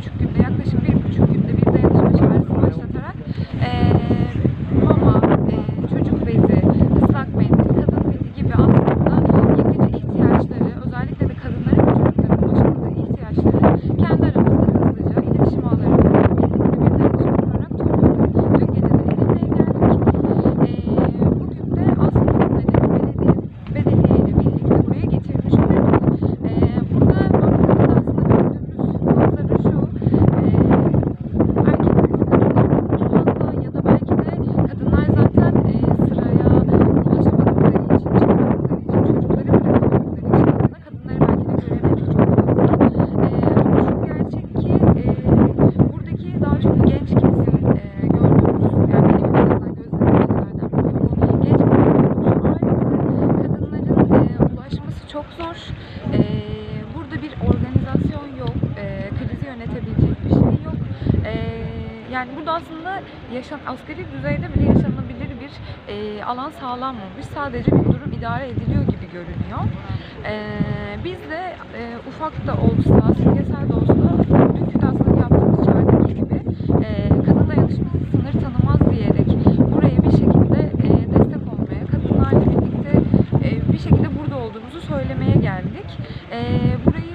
죽겠네. çok zor. E, burada bir organizasyon yok, e, krizi yönetebilecek bir şey yok. E, yani burada aslında yaşam, asgari düzeyde bile yaşanabilir bir e, alan sağlanmamış. Sadece bir durum idare ediliyor gibi görünüyor. E, biz de e, ufak da olsa, simgesel de olsa olduğumuzu söylemeye geldik. Ee, burayı